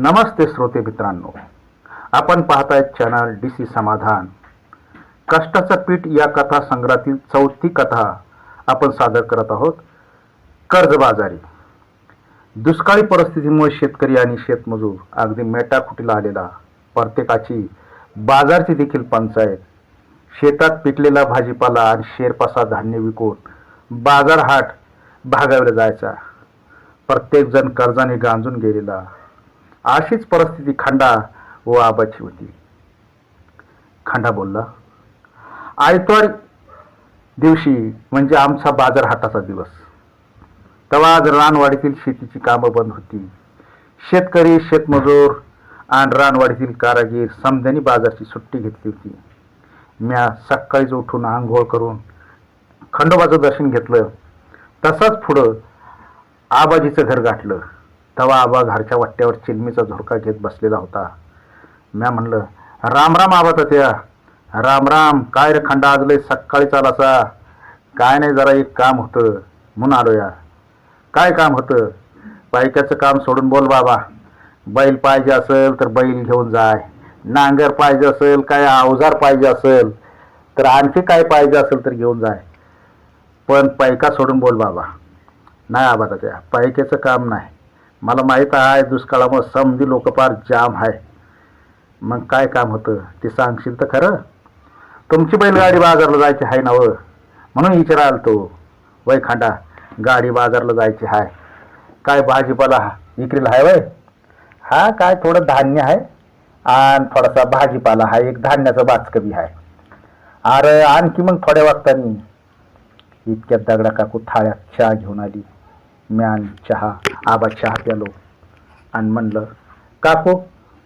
नमस्ते श्रोते मित्रांनो. आपण पाहताय चॅनल डी सी समाधान. कष्टाचं पीठ या कथा संग्रहातील चौथी कथा आपण सादर करत आहोत. कर्जबाजारी दुष्काळी परिस्थितीमुळे शेतकरी आणि शेतमजूर अगदी मेटाकुटीला आलेला. प्रत्येकाची बाजारची देखील पंचायत. शेतात पिकलेला भाजीपाला आणि शेरपासा धान्य विकून बाजार हाट भागावला जायचा. प्रत्येकजण कर्जाने गांजून गेलेला. अशीच परिस्थिती खंडा व आबाची होती. खंडा बोलला आयतवार दिवशी म्हणजे आमचा बाजार हाटाचा दिवस. तेव्हा आज रानवाडीतील शेतीची कामं बंद होती. शेतकरी शेतमजूर आणि रानवाडीतील कारागीर समध्यानी बाजारची सुट्टी घेतली होती. म्या सकाळीच उठून आंघोळ करून खंडोबाचं दर्शन घेतलं. तसाच पुढं आबाजीचं घर गाठलं. तेव्हा आबा घरच्या वाट्यावर चिलमीचा झुरका घेत बसलेला होता. म्या म्हणलं राम राम आबा तथ्या राम राम काय रे खंडा आज लय सकाळी चालासा काय नाही जरा एक काम होतं म्हणून आलो या. काय काम होतं? बायकाचं काम सोडून बोल बाबा. बैल पाहिजे असेल तर बैल घेऊन जाय. नांगर पाहिजे असेल काय अवजार पाहिजे असेल तर आणखी काय पाहिजे असेल तर घेऊन जाय. पण पैका सोडून बोल बाबा. नाही आबा त्या पैक्याचं काम नाही. मला माहीत आहे दुष्काळामुळे समधी लोक फार जाम आहे. मग काय काम होतं? ते सांगशील तर खरं. तुमची बैलगाडी बाजारला जायची आहे ना व? म्हणून विचाराल तो वय खांडा गाडी बाजारला जायची आहे. काय भाजीपाला विक्रीला आहे वय? हा काय थोडं धान्य आहे. आणि थोडासा भाजीपाला आहे एक धान्याचा बाचकबी आहे. अरे आणखी मग थोड्या वाजतानी इतक्या दगडा काकू थाळ्यात चहा घेऊन आली. मी आणि चहा आबा चहा प्यालो. आणि म्हणलं काकू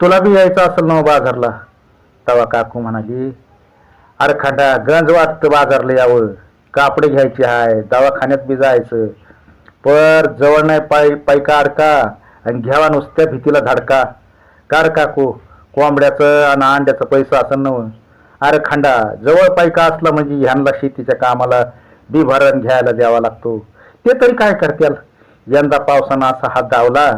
तुला बी यायचं असेल ना हो बाजारला? तवा काकू म्हणाली अरे खंडा गंज वाटतं बाजारला यावं. कापडे घ्यायचे आहे दवाखान्यात बी जायचं. पर जवळ नाही पाय पायका अडका आणि घ्यावा नुसत्या भीतीला धाडका. कार काकू कोंबड्याचं आणि अंड्याचं पैसा असं नव हो. अरे खंडा जवळ पायका असला म्हणजे ह्यांना शेतीच्या कामाला बी भरण घ्यायला द्यावा लागतो. ते तरी काय करतील? यंदा पावसानं असा हात दावला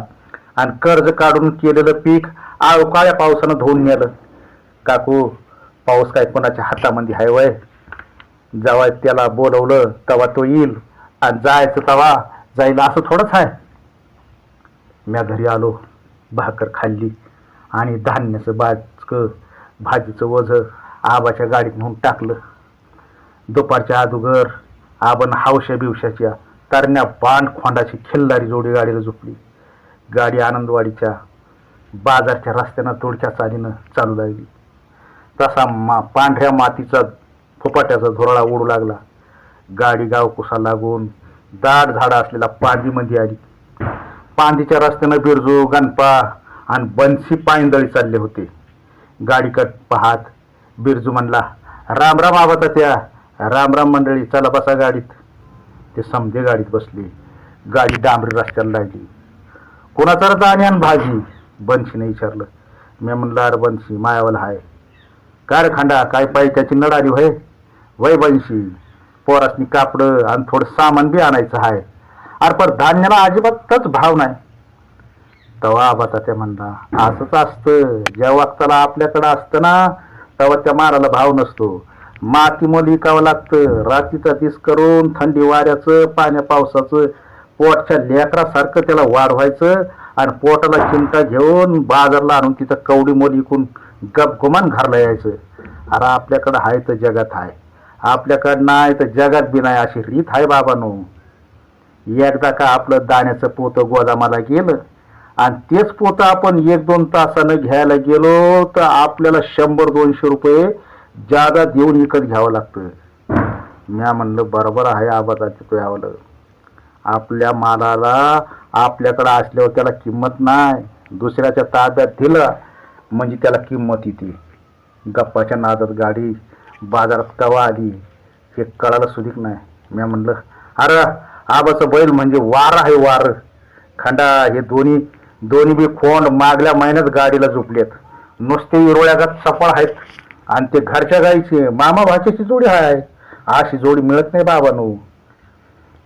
आणि कर्ज काढून केलेलं पीक अवकाळ्या पावसानं धुवून नेलं. काकू पाऊस काय कोणाच्या हातामध्ये आहे वय? जेव्हा त्याला बोलवलं तेव्हा तो येईल आणि जायचं तेव्हा जाईल असं थोडंच आहे. म्या घरी आलो भाकर खाल्ली आणि धान्याचं बाजकं भाजीचं वझ आबाच्या गाडीत म्हणून टाकलं. दुपारच्या अदुगर आबानं हावश्या बिवशाच्या तरण्या बांड खोंडाची खिल्लारी जोडी गाडीला झोपली. गाडी आनंदवाडीच्या बाजारच्या रस्त्यानं तोडक्या चालीनं चालू लागली तसा मा पांढऱ्या मातीचा फुपाट्याचा धुराळा उडू लागला. गाडी गावकुसा लागून दाट झाडं असलेला पांदीमध्ये आली. पांदीच्या रस्त्यानं बिरजू गणपा आणि बन्सी पायंदळी चालले होते. गाडीकट पाहात बिरजू म्हणला राम राम आबाता त्या राम राम मंडळी चला बसा गाडीत. ते समजे गाडीत बसले. गाडी डांबरी रस्त्याला लागली. कोणाचा रे दाणे आणि भाजी? बन्शीने विचारलं. मी म्हणलं अरे बन्शी मायावाला हाय. काय रे खांडा काय पाहिजे त्याची नडारी व्हय? वय बन्शी पोरासनी कापडं आणि थोडं सामान बी आणायचं आहे अरे पण धान्याला अजिबातच भाव नाही. तवा आबाचा त्या म्हणला असंच असतं. ज्या वक्ताला आपल्याकडं असतं ना तेव्हा त्या माराला भाव नसतो. मातीमोल विकावं लागतं. रात्रीचा दिस करून थंडी वाऱ्याचं पाण्या पावसाचं पोटच्या लेकरासारखं त्याला वाढवायचं आणि पोटाला चिंता घेऊन बाजारला आणून तिथं कवडी मोल विकून गपगुमान घरला यायचं. अरे आपल्याकडं आहे तर जगात आहे. आपल्याकडं नाही तर जगात बी नाही अशी रीत आहे बाबानो. एकदा का आपलं दाण्याचं पोतं गोदामाला गेलं आणि तेच पोतं आपण एक दोन तासानं घ्यायला गेलो तर आपल्याला शंभर दोनशे रुपये जादा देऊन विकत घ्यावं लागतं. म्या म्हणलं बरोबर आहे आबादाची तो यावलं आपल्या मालाला आपल्याकडं असल्यावर त्याला किंमत नाही. दुसऱ्याच्या ताब्यात दिलं म्हणजे त्याला किंमत येते. गप्पाच्या नादात गाडी बाजारात कवा आली हे कळायला सुधीक नाही. मी म्हणलं अरे आबाचं बैल म्हणजे वार आहे वार. खंडा हे दोन्ही दोन्ही बी खोंड मागल्या महिन्यात गाडीला झोपलेत. नुसते इरोळ्यागात सफळ आहेत. आणि ते घरच्या गाईची मामा भाच्याची जोडी आहे अशी जोडी मिळत नाही बाबानो.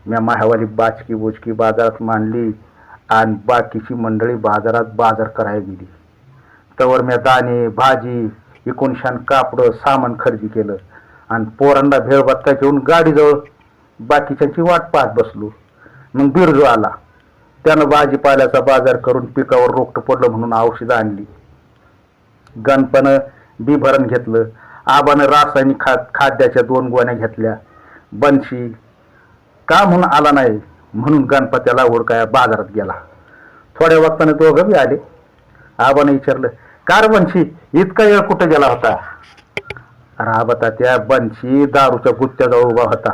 म्या माह्यावाली बाचकी बुचकी बाजारात मांडली आणि बाकीची मंडळी बाजारात बाजार करायला गेली. तवर मी दाणे भाजी एकोणशान कापडं सामान खरेदी केलं. आणि पोरांना भेळबत्ता घेऊन गाडीजवळ बाकीच्यांची वाट पाहत बसलो. मग बिरजू आला. त्यानं भाजीपाल्याचा बाजार करून पिकावर रोखटं पडलं म्हणून औषधं आणली. गणपणं बी भरण घेतलं. आबानं रासायनिक खाद खाद्याच्या दोन गोण्या घेतल्या. बनशी का म्हणून आला नाही? म्हणून गणपत्याला ओळखाया बाजारात गेला. थोड्या वक्ताने दोघं बी आले. आबाने विचारलं कार बनशी? इतका वेळ कुठं गेला होता? राबता आबा त्या बनशी दारूच्या गुत्त्याजवळ उभा होता.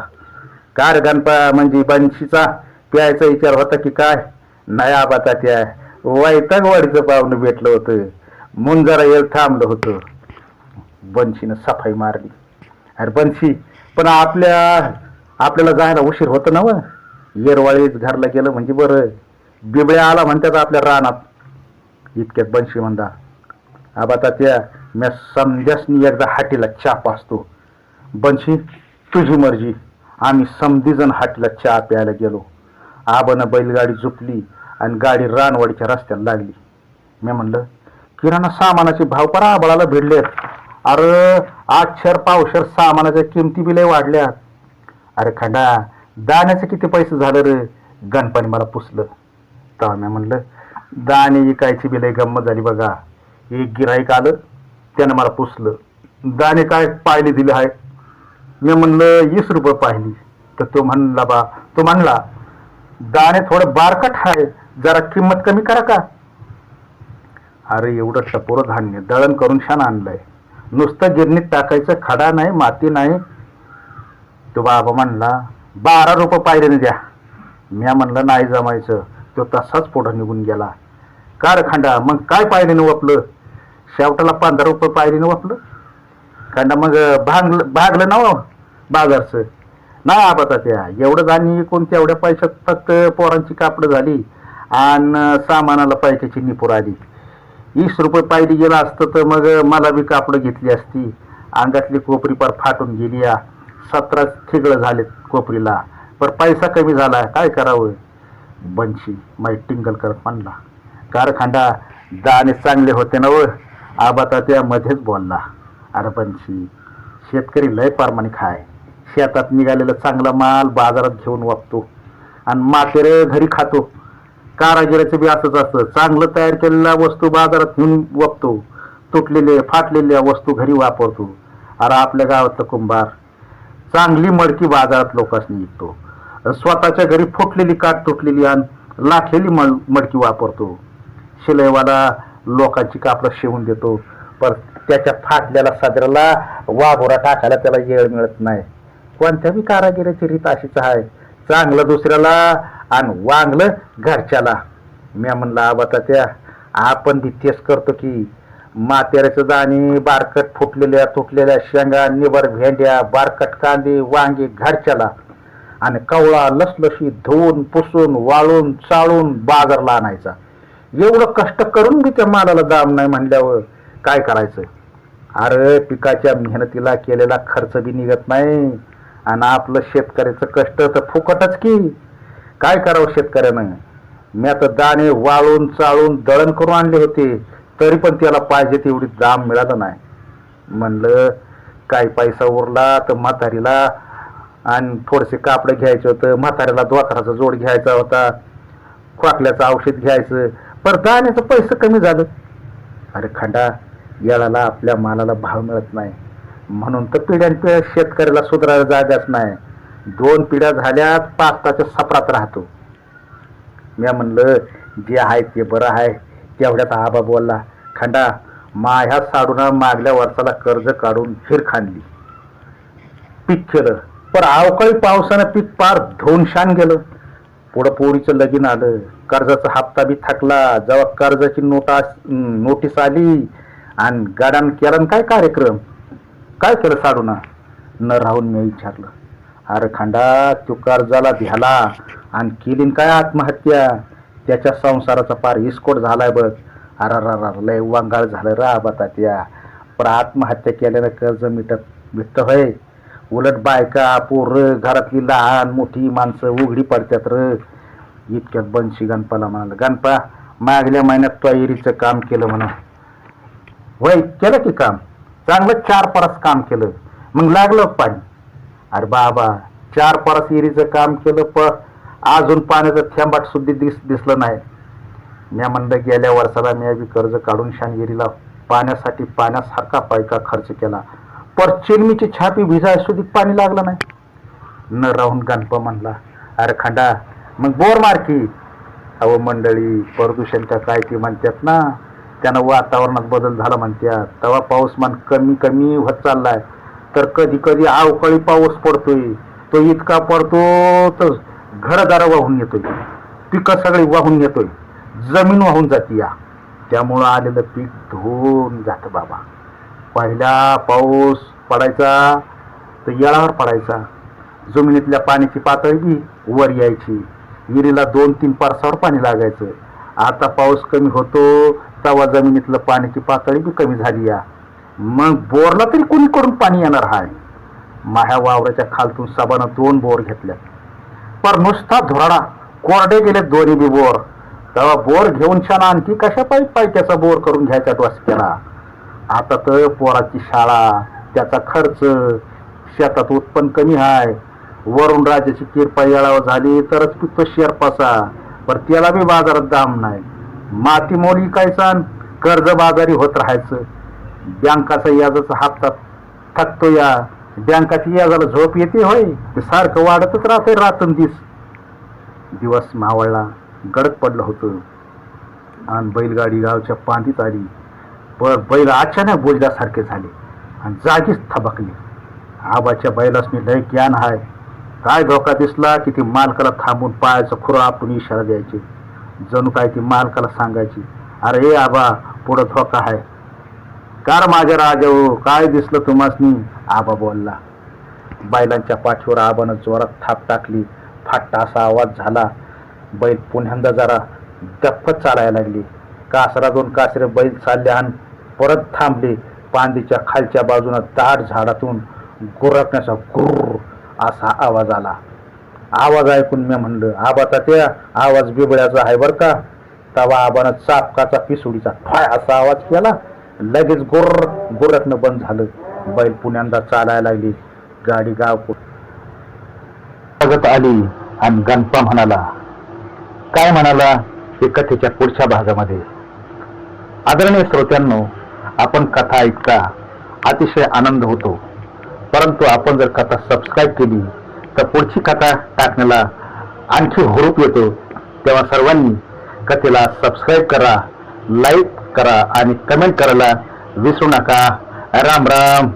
कार गणपा म्हणजे बनशीचा? प्यायचा विचार होता की काय? नाही आबा त्या वैतागवाडीचं पाहुणं भेटलं होतं. म्हणून जरा येळ थांबलं होतं. बनशीनं सफाई मारली. अरे बनशी पण आपल्या आपल्याला जायला उशीर होतं ना व? येरवाळीच घरला गेलं म्हणजे बरं. बिबळ्या आला म्हणतात आपल्या रानात. इतक्यात बनशी म्हणता आबा त्या मी समजासनी एकदा हाटीला चाप असतो. बनशी तुझी मर्जी. आम्ही समधीजण हाटीला चहा प्यायला गेलो. आबानं बैलगाडी झुपली आणि गाडी रानवाडीच्या रस्त्याला लागली. मी म्हणलं किराणा सामानाचे भाव परा आबळाला भिडलेत. अरे आठशर पावशर सामानाच्या किमती बी लय वाढल्यात. अरे खंडा दाण्याचे किती पैसे झालं रे? गणपणी मला पुसलं. ताम्या म्हणलं दाणे विकायची बी लय गंमत झाली बघा. एक गिराईक आलं त्यानं मला पुसलं. दाणे काय पाहिली दिले आहे मी म्हणलं वीस रुपये पाहिली तर तो म्हणला बा तो म्हणला दाणे थोडं बारकट आहे जरा किंमत कमी करा का? अरे एवढं टपोरं धान्य दळण करून छान आणलंय. नुसतं गिरणीत टाकायचं खडा नाही माती नाही. तो बाबा म्हणला बारा रुपये पायरीने द्या. म्या म्हणलं नाही जमायचं. तो तसाच पुढं निघून गेला. कार खांडा मग काय पायरीने वपलं शेवटाला पंधरा रुपये पायरीने वपलं खांडा मग भागलं भागलं ना हो, बाजारचं. नाही आबाता त्या एवढं धान्य विकून तेवढ्या पैशात फक्त पोरांची कापडं झाली आणि सामानाला पैशाची निपूर आली. वीस रुपये पायरी गेला असतं तर मग मला बी कापडं घेतली असती. अंगातली कोपरी पार फाटून गेली या. सतरा ठिगळं झालेत कोपरीला. पर पैसा कमी झाला. काय करावं? बनशी माई टिंगल करत म्हणला. कारखांडा दाणे चांगले होते ना व आबाता त्या मध्येच बोलला. अरे बनशी शेतकरी लय प्रामाणिक आहे शेतात निघालेला चांगला माल बाजारात घेऊन वापतो. आणि मातेरे घरी खातो. कारागिराचं बी असंच असतं. चांगलं तयार केलेल्या वस्तू बाजारात घेऊन वापतो तुटलेले फाटलेल्या वस्तू घरी वापरतो. अरे आपल्या गावातलं कुंभार. चांगली मडकी बाजारात लोकांनी विकतो. स्वतःच्या घरी फुटलेली काठ तुटलेली आणि लाटलेली मड मडकी वापरतो. शिलाईवाला लोकांची कापडं शिवून देतो. पर त्याच्या फाटलेल्या सदराला वाघोरा टाकायला त्याला येळ मिळत नाही. कोणत्या बी कारागिराची रीत अशीच आहे. चांगलं दुसऱ्याला आणि वांगलं घरच्याला. म्या म्हणलं आबाता त्या आपण बी तेच करतो की मातेऱ्याचं दाणे बारकट फुटलेल्या तुटलेल्या शेंगा निबर भेंड्या बारकट कांदे वांगे घरच्याला. आणि कवळा लसलशी धुवून पुसून वाळून चाळून बाजारला आणायचा. एवढं कष्ट करून बी त्या मालाला दाम नाही म्हणल्यावर काय करायचं? अरे पिकाच्या मेहनतीला केलेला खर्च बी निघत नाही. आणि आपलं शेतकऱ्याचं कष्ट तर फुकटच की. काय करावं शेतकऱ्यानं? मी आता दाणे वाळून चाळून दळण करून आणले होते तरी पण त्याला पाहिजे तेवढी दाम मिळालं नाही. म्हणलं काय पैसा उरला तर म्हातारीला आणि थोडेसे कापडं घ्यायचं होतं म्हाताऱ्याला दोतराचा जोड घ्यायचा होता खोकल्याचं औषध घ्यायचं पर दाण्याचं पैसे कमी झालं. अरे खंडा याला आपल्या मालाला भाव मिळत नाही. म्हणून तर पिढ्यानपिढ्या शेतकऱ्याला सुधारायला जागाच नाही. दोन पिढ्या झाल्यात पाचताच्या सपरात राहतो. मी म्हणलं जे आहे ते बरं आहे. तेवढ्यात आबा बोलला खंडा माझ्या साडून मागल्या वर्षाला कर्ज काढून फिर खांदली पीक केलं. पण अवकाळी पावसानं पीक पार धुवून शान गेलं. पुढं पोरीचं लगीन आलं. कर्जाचा हप्ता बी थकला. जेव्हा कर्जाची नोटा नोटीस आली आणि गाड्यानं केला काय कार्यक्रम? काय केलं साडून? न राहून मी विचारलं अरे खंडा तू कर्जाला भ्याला आणि केलीन न काय आत्महत्या? त्याच्या संसाराचा पार इस्कोट झालाय बघ. अरे लय वांगाळ झालं रा बाता त्या. पण आत्महत्या केल्यानं कर्ज मिटत मिटत होय. उलट बायका पोर घरातली लहान मोठी माणसं उघडी पडतात र. इतक्यात बनशी गणपाला म्हणाला गणपा मागल्या महिन्यात तयारीचं काम केलं म्हणा. वय केलं की काम. चांगलं चार परस काम केलं. मग लागलं पाणी. अरे बाबा चार परस इरीचं काम केलं प अजून पाण्याचं थेंबाट सुद्धा दिस दिसलं नाही. मी म्हणलं गेल्या वर्षाला मी बी कर्ज काढून शानगिरीला पाण्यासाठी पाण्यासारखा पैका खर्च केला पर चिरमीची छापी भिजाय सुधी पाणी लागलं नाही. न राहून गणप म्हणला अरे खंडा मग बोर मारकी अहो मंडळी प्रदूषणच्या काय ती म्हणतात ना त्यानं वातावरणात बदल झाला म्हणतात तेव्हा पाऊसमान कमी कमी होत चाललाय. तर कधी कधी अवकाळी पाऊस पडतोय तो इतका पडतो तर घरदारा वाहून येतोय. पिकं सगळी वाहून येतोय. जमीन वाहून जाते या. त्यामुळं आलेलं पीक धुवून जातं बाबा. पहिला पाऊस पडायचा तर येळावर पडायचा. जमिनीतल्या पाण्याची पातळी बी वर यायची. विहिरीला दोन तीन पारसावर पाणी लागायचं. आता पाऊस कमी होतो तेव्हा जमिनीतलं पाण्याची पातळी बी कमी झाली या. मग बोरला तरी कुणीकडून पाणी येणार हाय? माह्या वावराच्या खालतून साबानं दोन बोर घेतल्या पर नुसता धुराडा कोरडे गेले दोन्ही बी बोर. तेव्हा बोर घेऊन छान आणखी कशा पायी त्याचा बोर करून घ्यायचा डोस केला आता तर पोराची शाळा त्याचा खर्च शेतात उत्पन्न कमी आहे वरून राजाची किरपा येळावं झाली तरच पिकतो शेरपासा पर त्याला बी बाजारात दाम नाही. माती मोली काय कर्ज बाजारी होत राहायचं. बँकाचा याजाचा हप्ता थकतो या. बँकाची याजाला झोप येते होय. ते सारखं वाढतच राहतंय रातून दिस. दिवस मावळला गडद पडलं होतं. आणि बैलगाडी गावच्या पांदीत आली. पर बैल अचानक बोलल्यासारखे झाले आणि जागीच थबकले. आबाच्या बैलासनी लय ज्ञान आहे काय धोका दिसला की ती मालकाला थांबून पायाचं खुरं आपण इशारा द्यायची. जणू काय ती मालकाला सांगायची अरे ए आबा पुढं धोका आहे कार माझ्या राजाओ काय दिसलं तुम्हासनी? आबा बोलला. बैलांच्या पाठीवर आबानं जोरात थाप टाकली. फाट्टा असा आवाज झाला. बैल पुन्ह्यांदा जरा दप्पत चालायला लागली. कासरा दोन कासरे बैल चालले आणि परत थांबले. पांदीच्या खालच्या बाजूनं दाट झाडातून गुरकण्याचा गुर असा आवाज आला. आवाज ऐकून मी म्हणलं आबाचा त्या आवाज बिबळ्याचा आहे बरं का? तवा आबानं चापकाचा पिसुडीचा फाय असा आवाज केला. लगेच गोर गुरकणं बंद झालं. बैल पुण्यांदा चालायला लागली. गाडी गाव बघत आली आणि गणपा म्हणाला काय म्हणाला? हे कथेच्या पुढच्या भागामध्ये. आदरणीय श्रोत्यांनो आपण कथा ऐकता अतिशय आनंद होतो. परंतु आपण जर कथा सबस्क्राईब केली तर पुढची कथा टाकण्याला आणखी हुरूप येतो. तेव्हा सर्वांनी कथेला सबस्क्राईब करा लाईक करा आणि कमेंट करायला विसरू नका. राम राम.